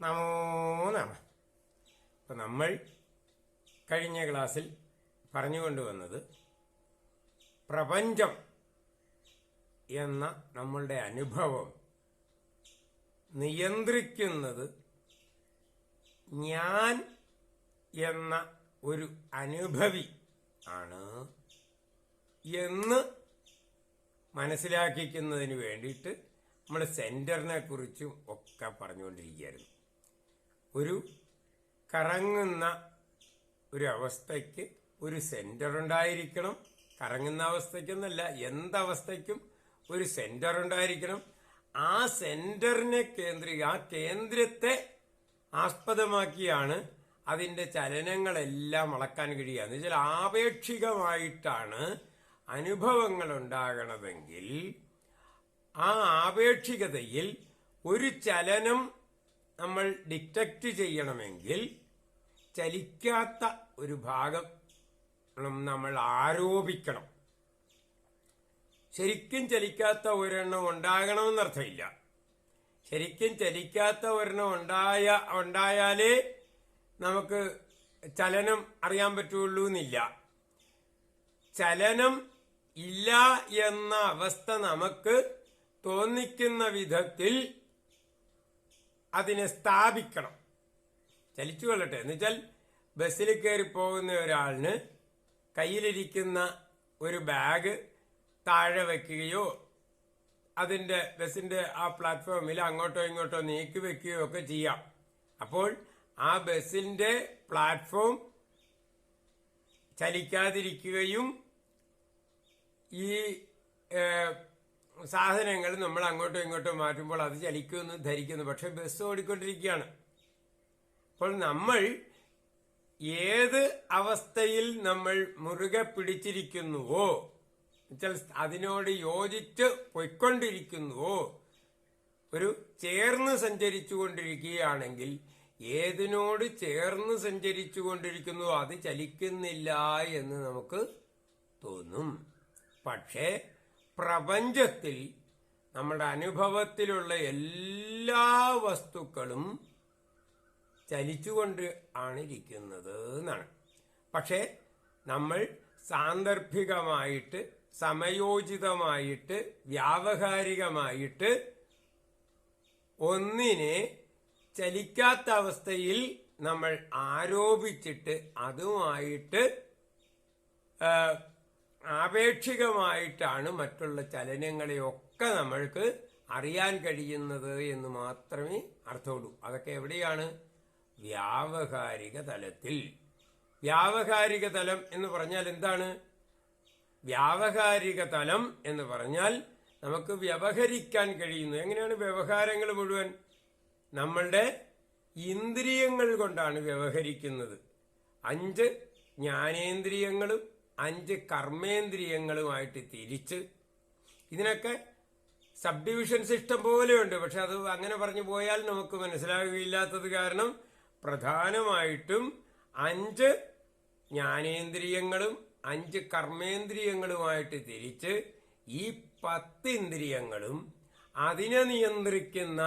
നമോ നമ. അപ്പം നമ്മൾ കഴിഞ്ഞ ക്ലാസ്സിൽ പറഞ്ഞുകൊണ്ടുവന്നത് പ്രപഞ്ചം എന്ന നമ്മളുടെ അനുഭവം നിയന്ത്രിക്കുന്നത് ഞാൻ എന്ന ഒരു അനുഭവി ആണ് എന്ന് മനസ്സിലാക്കിക്കുന്നതിന് വേണ്ടിയിട്ട് നമ്മൾ സെന്ററിനെ കുറിച്ചും ഒക്കെ പറഞ്ഞുകൊണ്ടിരിക്കുകയായിരുന്നു. ഒരു കറങ്ങുന്ന ഒരു അവസ്ഥയ്ക്ക് ഒരു സെന്റർ ഉണ്ടായിരിക്കണം. കറങ്ങുന്ന അവസ്ഥയ്ക്കൊന്നല്ല എന്തവസ്ഥയ്ക്കും ഒരു സെന്റർ ഉണ്ടായിരിക്കണം. ആ സെന്ററിനെ കേന്ദ്രീ ആ കേന്ദ്രത്തെ ആസ്പദമാക്കിയാണ് അതിന്റെ ചലനങ്ങളെല്ലാം അളക്കാൻ കഴിയുക. എന്ന് വെച്ചാൽ ആപേക്ഷികമായിട്ടാണ് അനുഭവങ്ങൾ ഉണ്ടാകണമെങ്കിൽ ആ ആപേക്ഷികതയിൽ ഒരു ചലനം നമ്മൾ ഡിറ്റക്റ്റ് ചെയ്യണമെങ്കിൽ ചലിക്കാത്ത ഒരു ഭാഗം നമ്മൾ ആരോപിക്കണം. ശരിക്കും ചലിക്കാത്ത ഒരെണ്ണം ഉണ്ടാകണമെന്നർത്ഥമില്ല ശരിക്കും ചലിക്കാത്ത ഒരെണ്ണം ഉണ്ടായ ഉണ്ടായാലേ നമുക്ക് ചലനം അറിയാൻ പറ്റുള്ളൂ എന്നില്ല ചലനം ഇല്ല എന്ന അവസ്ഥ നമുക്ക് തോന്നിക്കുന്ന വിധത്തിൽ അതിനെ സ്ഥാപിക്കണം. ചലിച്ചു കൊള്ളട്ടെ. എന്നുവെച്ചാൽ ബസ്സിൽ കയറി പോകുന്ന ഒരാളിന് കയ്യിലിരിക്കുന്ന ഒരു ബാഗ് താഴെ വയ്ക്കുകയോ അതിന്റെ ബസ്സിന്റെ ആ പ്ലാറ്റ്ഫോമിൽ അങ്ങോട്ടോ ഇങ്ങോട്ടോ നീക്കി വെക്കുകയോ ഒക്കെ ചെയ്യാം. അപ്പോൾ ആ ബസ്സിന്റെ പ്ലാറ്റ്ഫോം ചലിക്കാതിരിക്കുകയും ഈ സാധനങ്ങൾ നമ്മൾ അങ്ങോട്ടും ഇങ്ങോട്ടും മാറ്റുമ്പോൾ അത് ചലിക്കുമെന്ന് ധരിക്കുന്നു. പക്ഷെ ബസ് ഓടിക്കൊണ്ടിരിക്കുകയാണ്. അപ്പോൾ നമ്മൾ ഏത് അവസ്ഥയിൽ നമ്മൾ മുറുകെ പിടിച്ചിരിക്കുന്നുവോ എന്നുവെച്ചാൽ അതിനോട് യോജിച്ച് പൊയ്ക്കൊണ്ടിരിക്കുന്നുവോ ഒരു ചേർന്ന് സഞ്ചരിച്ചു കൊണ്ടിരിക്കുകയാണെങ്കിൽ ഏതിനോട് ചേർന്ന് സഞ്ചരിച്ചു കൊണ്ടിരിക്കുന്നുവോ അത് ചലിക്കുന്നില്ല എന്ന് നമുക്ക് തോന്നും. പക്ഷേ പ്രപഞ്ചത്തിൽ നമ്മുടെ അനുഭവത്തിലുള്ള എല്ലാ വസ്തുക്കളും ചലിച്ചുകൊണ്ട് ആണ് ഇരിക്കുന്നത് എന്നാണ്. പക്ഷേ നമ്മൾ സാന്ദർഭികമായിട്ട് സമയോചിതമായിട്ട് വ്യാവഹാരികമായിട്ട് ഒന്നിനെ ചലിക്കാത്ത അവസ്ഥയിൽ നമ്മൾ ആരോപിച്ചിട്ട് അതുമായിട്ട് ആപേക്ഷികമായിട്ടാണ് മറ്റുള്ള ചലനങ്ങളെയൊക്കെ നമ്മൾക്ക് അറിയാൻ കഴിയുന്നത് എന്ന് മാത്രമേ അർത്ഥമുള്ളൂ. അതൊക്കെ എവിടെയാണ്? വ്യാവഹാരിക തലത്തിൽ. വ്യാവഹാരിക തലം എന്ന് പറഞ്ഞാൽ എന്താണ്? വ്യാവഹാരിക തലം എന്ന് പറഞ്ഞാൽ നമുക്ക് വ്യവഹരിക്കാൻ കഴിയുന്നു. എങ്ങനെയാണ് വ്യവഹാരങ്ങൾ മുഴുവൻ? നമ്മളുടെ ഇന്ദ്രിയങ്ങൾ കൊണ്ടാണ് വ്യവഹരിക്കുന്നത്. അഞ്ച് ജ്ഞാനേന്ദ്രിയങ്ങളും അഞ്ച് കർമ്മേന്ദ്രിയങ്ങളുമായിട്ട് തിരിച്ച് ഇതിനൊക്കെ സബ് ഡിവിഷൻ സിസ്റ്റം പോലെയുണ്ട്. പക്ഷെ അത് അങ്ങനെ പറഞ്ഞു പോയാൽ നമുക്ക് മനസ്സിലാകുകയില്ലാത്തത് കാരണം പ്രധാനമായിട്ടും അഞ്ച് ജ്ഞാനേന്ദ്രിയങ്ങളും അഞ്ച് കർമ്മേന്ദ്രിയങ്ങളുമായിട്ട് തിരിച്ച് ഈ പത്ത് ഇന്ദ്രിയങ്ങളും അതിനെ നിയന്ത്രിക്കുന്ന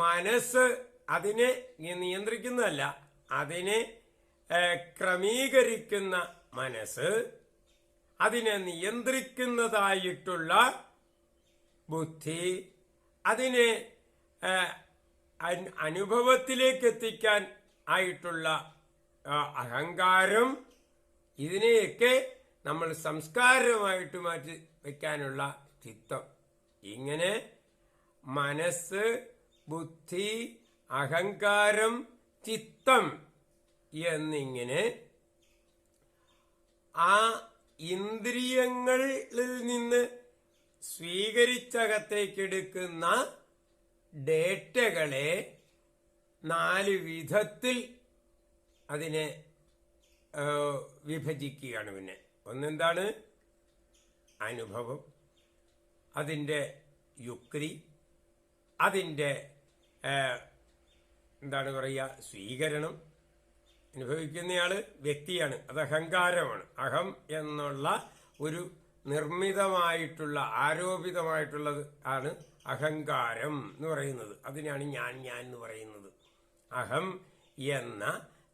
മനസ്സ് അതിനെ നിയന്ത്രിക്കുന്നതല്ല അതിനെ ക്രമീകരിക്കുന്ന മനസ്സ് അതിനെ നിയന്ത്രിക്കുന്നതായിട്ടുള്ള ബുദ്ധി അതിനെ അനുഭവത്തിലേക്ക് എത്തിക്കാൻ ആയിട്ടുള്ള അഹങ്കാരം ഇതിനെയൊക്കെ നമ്മൾ സംസ്കാരമായിട്ട് മാറ്റി വയ്ക്കാനുള്ള ചിത്തം. ഇങ്ങനെ മനസ്സ് ബുദ്ധി അഹങ്കാരം ചിത്തം എന്നിങ്ങനെ ആ ഇന്ദ്രിയങ്ങളിൽ നിന്ന് സ്വീകരിച്ചകത്തേക്കെടുക്കുന്ന ഡേറ്റകളെ നാല് വിധത്തിൽ അതിനെ വിഭജിക്കുകയാണ് പിന്നെ. ഒന്നെന്താണ്? അനുഭവം അതിന്റെ യുക്തി അതിന്റെ എന്താണ് പറയുക സ്വീകരണം അനുഭവിക്കുന്നയാൾ വ്യക്തിയാണ്. അത് അഹങ്കാരമാണ്. അഹം എന്നുള്ള ഒരു നിർമ്മിതമായിട്ടുള്ള ആരോപിതമായിട്ടുള്ളത് ആണ് അഹങ്കാരം എന്ന് പറയുന്നത്. അതിനാണ് ഞാൻ ഞാൻ എന്ന് പറയുന്നത്. അഹം എന്ന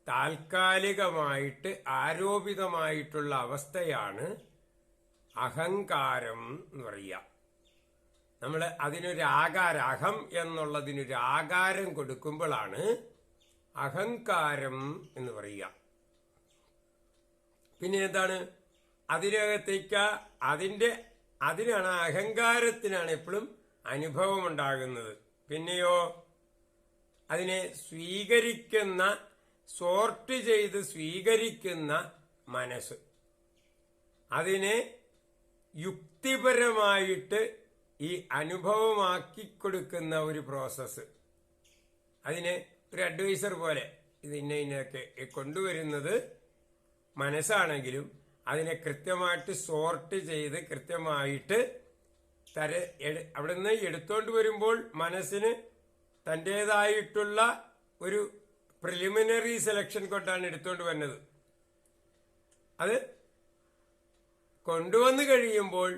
താൽക്കാലികമായിട്ട് ആരോപിതമായിട്ടുള്ള അവസ്ഥയാണ് അഹങ്കാരം എന്ന് പറയുക. നമ്മൾ അതിനൊരു ആകാരം അഹം എന്നുള്ളതിനൊരു ആകാരം കൊടുക്കുമ്പോഴാണ് അഹങ്കാരം എന്ന് പറയുക. പിന്നെ എന്താണ്? അതിനകത്തേക്ക് അതിന്റെ അതിനാണ് അഹങ്കാരത്തിനാണ് എപ്പോഴും അനുഭവം ഉണ്ടാകുന്നത് പിന്നെയോ? അതിനെ സ്വീകരിക്കുന്ന സോർട്ട് ചെയ്ത് സ്വീകരിക്കുന്ന മനസ്സ്. അതിനെ യുക്തിപരമായിട്ട് ഈ അനുഭവമാക്കി കൊടുക്കുന്ന ഒരു പ്രോസസ്സ്. അതിന് ഒരു അഡ്വൈസർ പോലെ ഇത് ഇന്ന ഇന്നൊക്കെ കൊണ്ടുവരുന്നത് മനസ്സാണെങ്കിലും അതിനെ കൃത്യമായിട്ട് സോർട്ട് ചെയ്ത് കൃത്യമായിട്ട് തര അവിടെ അവിടുന്ന് എടുത്തോണ്ട് വരുമ്പോൾ മനസ്സിന് തന്റെതായിട്ടുള്ള ഒരു പ്രിലിമിനറി സെലക്ഷൻ കൊണ്ടാണ് എടുത്തോണ്ട് വരുന്നത് അത് കൊണ്ടുവന്നു കഴിയുമ്പോൾ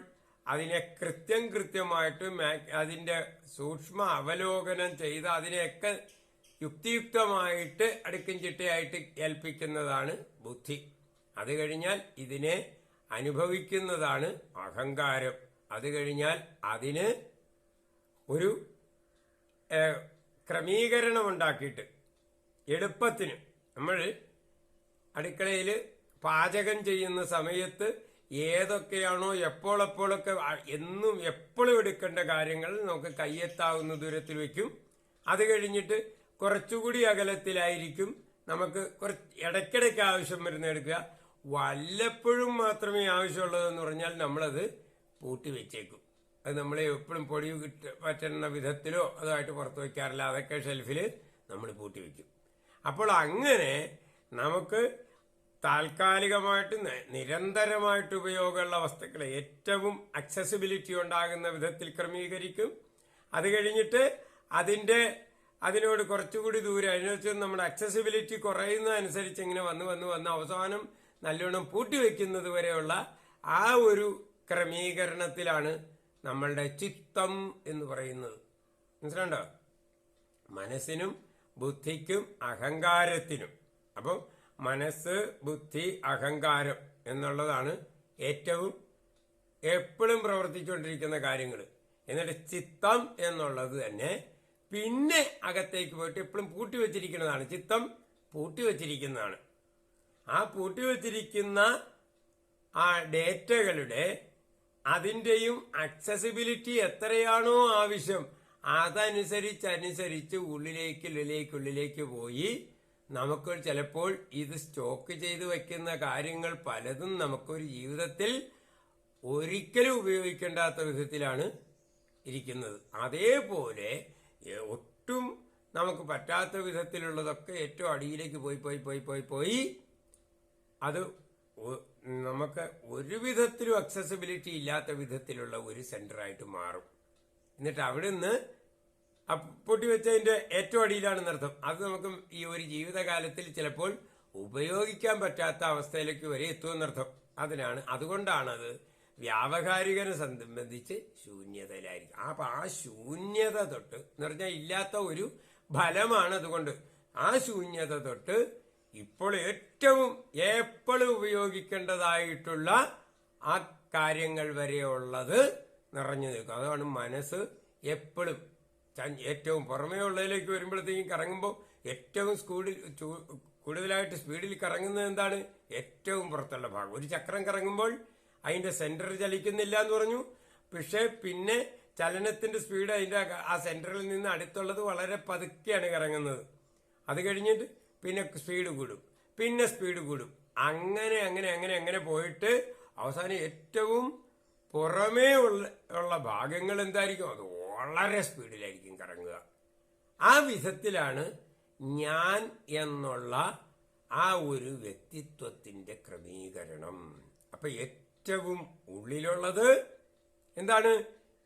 അതിനെ കൃത്യം കൃത്യമായിട്ട് അതിന്റെ സൂക്ഷ്മ അവലോകനം ചെയ്ത് അതിനെയൊക്കെ യുക്തിയുക്തമായിട്ട് അടുക്കും ചിട്ടയായിട്ട് ഏൽപ്പിക്കുന്നതാണ് ബുദ്ധി. അത് കഴിഞ്ഞാൽ ഇതിനെ അനുഭവിക്കുന്നതാണ് അഹങ്കാരം. അത് കഴിഞ്ഞാൽ അതിന് ഒരു ക്രമീകരണം ഉണ്ടാക്കിയിട്ട് എളുപ്പത്തിന് നമ്മൾ അടുക്കളയിൽ പാചകം ചെയ്യുന്ന സമയത്ത് ഏതൊക്കെയാണോ എപ്പോഴെപ്പോഴൊക്കെ എന്നും എപ്പോഴും എടുക്കേണ്ട കാര്യങ്ങൾ നമുക്ക് കയ്യെത്താവുന്ന ദൂരത്തിൽ വയ്ക്കും അത് കഴിഞ്ഞിട്ട് കുറച്ചുകൂടി അകലത്തിലായിരിക്കും നമുക്ക് കുറച്ച് ഇടയ്ക്കിടയ്ക്ക് ആവശ്യം വരുന്ന എടുക്കുക. വല്ലപ്പോഴും മാത്രമേ ആവശ്യമുള്ളതെന്ന് പറഞ്ഞാൽ നമ്മളത് പൂട്ടി വെച്ചേക്കും. അത് നമ്മൾ എപ്പോഴും പൊടി കിട്ട പറ്റുന്ന വിധത്തിലോ അതുമായിട്ട് പുറത്ത് വയ്ക്കാറില്ല അതൊക്കെ ഷെൽഫിൽ നമ്മൾ പൂട്ടി വെക്കും. അപ്പോൾ അങ്ങനെ നമുക്ക് താൽക്കാലികമായിട്ട് നിരന്തരമായിട്ട് ഉപയോഗമുള്ള വസ്തുക്കളെ ഏറ്റവും അക്സസിബിലിറ്റി ഉണ്ടാകുന്ന വിധത്തിൽ ക്രമീകരിക്കും. അത് കഴിഞ്ഞിട്ട് അതിന്റെ അതിനോട് കുറച്ചുകൂടി ദൂരം. അതിനനുസരിച്ച് നമ്മുടെ അക്സസിബിലിറ്റി കുറയുന്നതനുസരിച്ച് ഇങ്ങനെ വന്ന് വന്ന് വന്ന് അവസാനം നല്ലോണം പൂട്ടിവെക്കുന്നത് വരെയുള്ള ആ ഒരു ക്രമീകരണത്തിലാണ് നമ്മളുടെ ചിത്തം എന്ന് പറയുന്നത്. മനസ്സിലുണ്ടോ? മനസ്സിനും ബുദ്ധിക്കും അഹങ്കാരത്തിനും. അപ്പോൾ മനസ്സ് ബുദ്ധി അഹങ്കാരം എന്നുള്ളതാണ് ഏറ്റവും എപ്പോഴും പ്രവർത്തിച്ചുകൊണ്ടിരിക്കുന്ന കാര്യങ്ങൾ എന്നിട്ട് ചിത്തം എന്നുള്ളത് തന്നെ പിന്നെ അകത്തേക്ക് പോയിട്ട് എപ്പോഴും പൂട്ടി വച്ചിരിക്കുന്നതാണ്. ചിത്തം പൂട്ടി വച്ചിരിക്കുന്നതാണ്. ആ പൂട്ടി വച്ചിരിക്കുന്ന ആ ഡേറ്റകളുടെ അതിന്റെയും അക്സസിബിലിറ്റി എത്രയാണോ ആവശ്യം അതനുസരിച്ച് അനുസരിച്ച് ഉള്ളിലേക്ക് ഉള്ളിലേക്ക് ഉള്ളിലേക്ക് പോയി നമുക്ക് ചിലപ്പോൾ ഇത് സ്റ്റോക്ക് ചെയ്ത് വെക്കുന്ന കാര്യങ്ങൾ പലതും നമുക്കൊരു ജീവിതത്തിൽ ഒരിക്കലും ഉപയോഗിക്കേണ്ടാത്ത വിധത്തിലാണ് ഇരിക്കുന്നത്. അതേപോലെ ഒട്ടും നമുക്ക് പറ്റാത്ത വിധത്തിലുള്ളതൊക്കെ ഏറ്റവും അടിയിലേക്ക് പോയി പോയി പോയി പോയി പോയി. അത് നമുക്ക് ഒരു വിധത്തിലും അക്സസിബിലിറ്റി ഇല്ലാത്ത വിധത്തിലുള്ള ഒരു സെന്ററായിട്ട് മാറും. എന്നിട്ട് അവിടെ നിന്ന് പൊട്ടിവെച്ചതിന്റെ ഏറ്റവും അടിയിലാണ് നൃത്തം അത് നമുക്ക് ഈ ഒരു ജീവിതകാലത്തിൽ ചിലപ്പോൾ ഉപയോഗിക്കാൻ പറ്റാത്ത അവസ്ഥയിലേക്ക് വരെ എത്തുമെന്നർത്ഥം. അതിനാണ് അതുകൊണ്ടാണത് വ്യാവഹാരികനെ സംബന്ധിച്ച് ശൂന്യതയിലായിരിക്കും. അപ്പൊ ആ ശൂന്യത തൊട്ട് എന്ന് പറഞ്ഞാൽ ഇല്ലാത്ത ഒരു ഫലമാണ് അതുകൊണ്ട് ആ ശൂന്യത തൊട്ട് ഇപ്പോൾ ഏറ്റവും എപ്പോഴും ഉപയോഗിക്കേണ്ടതായിട്ടുള്ള ആ കാര്യങ്ങൾ വരെയുള്ളത് നിറഞ്ഞു നിൽക്കും. അതാണ് മനസ്സ് എപ്പോഴും. ഏറ്റവും പുറമേ ഉള്ളതിലേക്ക് വരുമ്പോഴത്തേക്കും കറങ്ങുമ്പോൾ ഏറ്റവും സ്കൂളിൽ കൂടുതലായിട്ട് സ്പീഡിൽ കറങ്ങുന്നത് എന്താണ്? ഏറ്റവും പുറത്തുള്ള ഭാഗം. ഒരു ചക്രം കറങ്ങുമ്പോൾ അതിന്റെ സെന്ററിൽ ചലിക്കുന്നില്ല എന്ന് പറഞ്ഞു. പക്ഷേ പിന്നെ ചലനത്തിന്റെ സ്പീഡ് അതിന്റെ ആ സെന്ററിൽ നിന്ന് അടുത്തുള്ളത് വളരെ പതുക്കെയാണ് കറങ്ങുന്നത്. അത് കഴിഞ്ഞിട്ട് പിന്നെ സ്പീഡ് കൂടും. പിന്നെ സ്പീഡ് കൂടും. അങ്ങനെ അങ്ങനെ അങ്ങനെ അങ്ങനെ പോയിട്ട് അവസാനം ഏറ്റവും പുറമേ ഉള്ള ഉള്ള ഭാഗങ്ങൾ എന്തായിരിക്കും? അത് വളരെ സ്പീഡിലായിരിക്കും കറങ്ങുക. ആ വിധത്തിലാണ് ഞാൻ എന്നുള്ള ആ ഒരു വ്യക്തിത്വത്തിന്റെ ക്രമീകരണം. അപ്പൊ ഏറ്റവും ഉള്ളിലുള്ളത് എന്താണ്?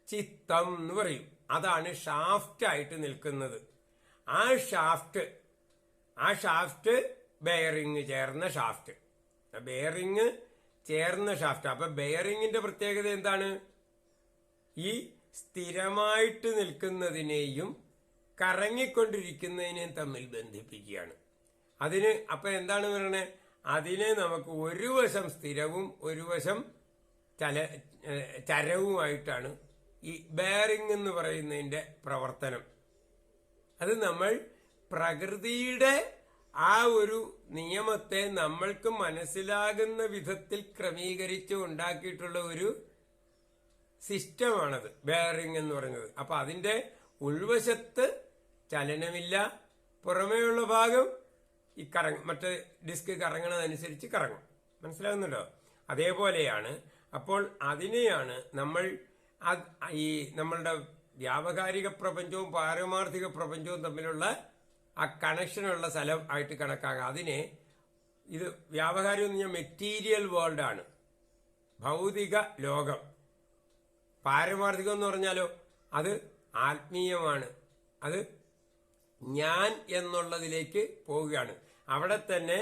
ചിത്തം എന്ന് പറയും. അതാണ് ഷാഫ്റ്റ് ആയിട്ട് നിൽക്കുന്നത്. ആ ഷാഫ്റ്റ് ആ ഷാഫ്റ്റ് ബെയറിങ് ചേർന്ന ഷാഫ്റ്റ് ബെയറിങ് ചേർന്ന ഷാഫ്റ്റ് അപ്പൊ ബെയറിങ്ങിന്റെ പ്രത്യേകത എന്താണ്? ഈ സ്ഥിരമായിട്ട് നിൽക്കുന്നതിനെയും കറങ്ങിക്കൊണ്ടിരിക്കുന്നതിനെയും തമ്മിൽ ബന്ധിപ്പിക്കുകയാണ്. അതിന് അപ്പൊ എന്താണ് പറയണേ? അതിനെ നമുക്ക് ഒരു വശം സ്ഥിരവും ഒരു വശം ചല ചരവുമായിട്ടാണ് ഈ ബെയറിംഗ് എന്ന് പറയുന്നതിന്റെ പ്രവർത്തനം. അത് നമ്മൾ പ്രകൃതിയുടെ ആ ഒരു നിയമത്തെ നമ്മൾക്ക് മനസ്സിലാകുന്ന വിധത്തിൽ ക്രമീകരിച്ച് ഉണ്ടാക്കിയിട്ടുള്ള ഒരു സിസ്റ്റമാണത് ബെയറിംഗ് എന്ന് പറയുന്നത്. അപ്പൊ അതിന്റെ ഉൾവശത്ത് ചലനമില്ല പുറമേയുള്ള ഭാഗം ഈ കറങ്ങ മറ്റ് ഡിസ്ക് കറങ്ങണതനുസരിച്ച് കറങ്ങും. മനസ്സിലാകുന്നുണ്ടോ? അതേപോലെയാണ് അപ്പോൾ അതിനെയാണ് നമ്മൾ ഈ നമ്മളുടെ വ്യാവഹാരിക പ്രപഞ്ചവും പാരമാർത്ഥിക പ്രപഞ്ചവും തമ്മിലുള്ള ആ കണക്ഷനുള്ള സ്ഥലം ആയിട്ട് കണക്കാക്കുക അതിനെ ഇത് വ്യാവകാരികം എന്ന് പറഞ്ഞാൽ മെറ്റീരിയൽ വേൾഡാണ് ഭൗതിക ലോകം. പാരമാർത്ഥികം എന്ന് പറഞ്ഞാലോ അത് ആത്മീയമാണ്. അത് ഞാൻ എന്നുള്ളതിലേക്ക് പോവുകയാണ്. അവിടെ തന്നെ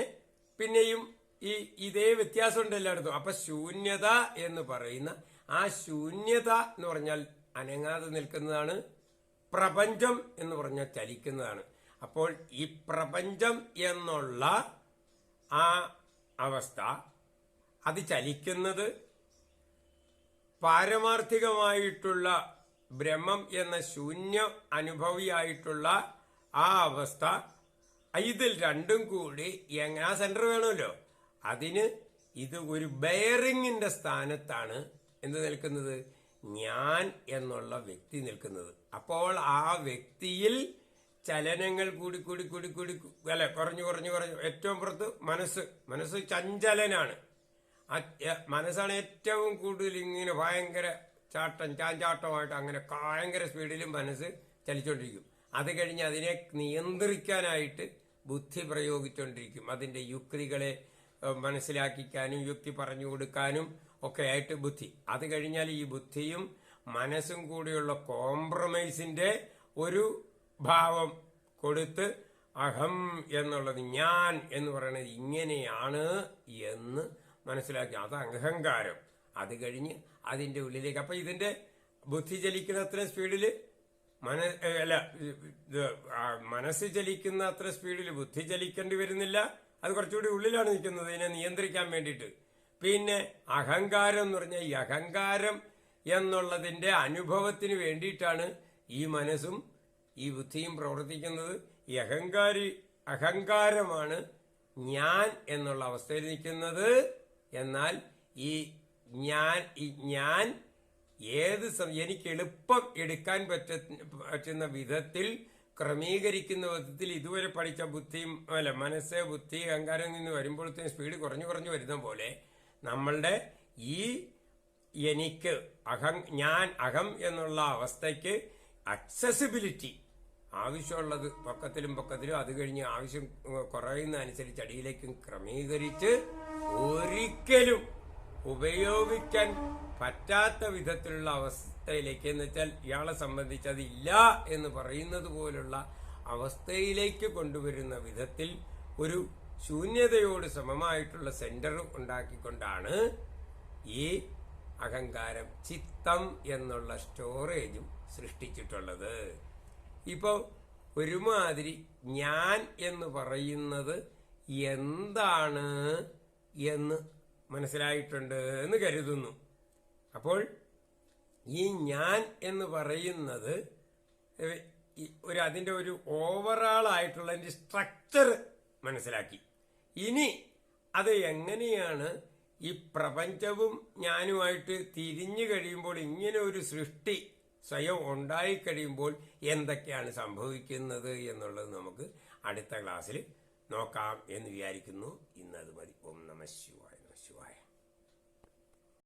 പിന്നെയും ഈ ഇതേ വ്യത്യാസമുണ്ട് എല്ലായിടത്തും. അപ്പൊ ശൂന്യത എന്ന് പറയുന്ന ആ ശൂന്യത എന്ന് പറഞ്ഞാൽ അനങ്ങാതെ നിൽക്കുന്നതാണ്. പ്രപഞ്ചം എന്ന് പറഞ്ഞാൽ ചലിക്കുന്നതാണ്. അപ്പോൾ ഈ പ്രപഞ്ചം എന്നുള്ള ആ അവസ്ഥ അത് ചലിക്കുന്നത് പാരമാർത്ഥികമായിട്ടുള്ള ബ്രഹ്മം എന്ന ശൂന്യ അനുഭവിയായിട്ടുള്ള ആ അവസ്ഥ ഇതിൽ രണ്ടും കൂടി എങ്ങനെ സെന്റർ വേണമല്ലോ? അതിന് ഇത് ഒരു ബെയറിങ്ങിന്റെ സ്ഥാനത്താണ് എന്ത് നിൽക്കുന്നത്? ഞാൻ എന്നുള്ള വ്യക്തി നിൽക്കുന്നത്. അപ്പോൾ ആ വ്യക്തിയിൽ ചലനങ്ങൾ കൂടി കൂടി കൂടി കൂടി അല്ല കുറഞ്ഞു കുറഞ്ഞു കുറഞ്ഞു. ഏറ്റവും പുറത്ത് മനസ്സ്. മനസ്സ് ചഞ്ചലനാണ്. മനസ്സാണ് ഏറ്റവും കൂടുതൽ ഇങ്ങനെ ഭയങ്കര ചാട്ടം ചാഞ്ചാട്ടമായിട്ട് അങ്ങനെ ഭയങ്കര സ്പീഡിലും മനസ്സ് ചലിച്ചുകൊണ്ടിരിക്കും അത് കഴിഞ്ഞ് അതിനെ നിയന്ത്രിക്കാനായിട്ട് ബുദ്ധി പ്രയോഗിച്ചുകൊണ്ടിരിക്കും അതിന്റെ യുക്തികളെ മനസ്സിലാക്കിക്കാനും യുക്തി പറഞ്ഞു കൊടുക്കാനും ഒക്കെ ആയിട്ട് ബുദ്ധി. അത് കഴിഞ്ഞാൽ ഈ ബുദ്ധിയും മനസ്സും കൂടിയുള്ള കോംപ്രമൈസിന്റെ ഒരു ഭാവം കൊടുത്ത് അഹം എന്നുള്ളത് ഞാൻ എന്ന് പറയുന്നത് ഇങ്ങനെയാണ് എന്ന് മനസ്സിലാക്കി. അത് അഹങ്കാരം. അത് കഴിഞ്ഞ് അതിന്റെ ഉള്ളിലേക്ക്. അപ്പം ഇതിന്റെ ബുദ്ധി ചലിക്കുന്ന അത്രയും സ്പീഡിൽ മന അല്ല ഇത് മനസ്സ് ചലിക്കുന്ന അത്ര സ്പീഡിൽ ബുദ്ധി ചലിക്കേണ്ടി വരുന്നില്ല. അത് കുറച്ചുകൂടി ഉള്ളിലാണ് നിൽക്കുന്നത്. ഇതിനെ നിയന്ത്രിക്കാൻ വേണ്ടിയിട്ട്. പിന്നെ അഹങ്കാരം എന്ന് പറഞ്ഞാൽ ഈ അഹങ്കാരം എന്നുള്ളതിന്റെ അനുഭവത്തിന് വേണ്ടിയിട്ടാണ് ഈ മനസ്സും ഈ ബുദ്ധിയും പ്രവർത്തിക്കുന്നത്. ഈ അഹങ്കാരി അഹങ്കാരമാണ് ഞാൻ എന്നുള്ള അവസ്ഥയിൽ നിൽക്കുന്നത്. എന്നാൽ ഈ ഞാൻ ഈ ഞാൻ ഏത് എനിക്ക് എളുപ്പം എടുക്കാൻ പറ്റ പറ്റുന്ന വിധത്തിൽ ക്രമീകരിക്കുന്ന വിധത്തിൽ ഇതുവരെ പഠിച്ച ബുദ്ധിയും അല്ല മനസ്സ് ബുദ്ധി അഹങ്കാരം നിന്ന് വരുമ്പോഴത്തേക്കും സ്പീഡ് കുറഞ്ഞു കുറഞ്ഞു വരുന്ന പോലെ നമ്മളുടെ ഈ എനിക്ക് അഹം ഞാൻ അഹം എന്നുള്ള അവസ്ഥയ്ക്ക് അക്സസിബിലിറ്റി ആവശ്യമുള്ളത് പൊക്കത്തിലും പൊക്കത്തിലും. അത് കഴിഞ്ഞ് ആവശ്യം കുറയുന്ന അനുസരിച്ച് അടിയിലേക്കും ക്രമീകരിച്ച് ഒരിക്കലും ഉപയോഗിക്കാൻ പറ്റാത്ത വിധത്തിലുള്ള അവസ്ഥയിലേക്ക്. എന്ന് വെച്ചാൽ ഇയാളെ സംബന്ധിച്ച് അതില്ല എന്ന് പറയുന്നത് പോലുള്ള അവസ്ഥയിലേക്ക് കൊണ്ടുവരുന്ന വിധത്തിൽ ഒരു ശൂന്യതയോട് സമമായിട്ടുള്ള സെന്റർ ഉണ്ടാക്കിക്കൊണ്ടാണ് ഈ അഹങ്കാരം ചിത്തം എന്നുള്ള സ്റ്റോറേജും സൃഷ്ടിച്ചിട്ടുള്ളത്. ഇപ്പോൾ ഒരുമാതിരി ഞാൻ എന്ന് പറയുന്നത് എന്താണ് എന്ന് മനസ്സിലായിട്ടുണ്ട് എന്ന് കരുതുന്നു. അപ്പോൾ ഈ ഞാൻ എന്ന് പറയുന്നത് ഒരു അതിന്റെ ഒരു ഓവറാൾ ആയിട്ടുള്ള അതിന്റെ സ്ട്രക്ചർ മനസ്സിലാക്കി. ഇനി അത് എങ്ങനെയാണ് ഈ പ്രപഞ്ചവും ഞാനുമായിട്ട് തിരിഞ്ഞു കഴിയുമ്പോൾ ഇങ്ങനെ ഒരു സൃഷ്ടി സ്വയം ഉണ്ടായിക്കഴിയുമ്പോൾ എന്തൊക്കെയാണ് സംഭവിക്കുന്നത് എന്നുള്ളത് നമുക്ക് അടുത്ത ക്ലാസ്സിൽ നോക്കാം എന്ന് വിചാരിക്കുന്നു. ഇന്നത് മതി. ഓം നമ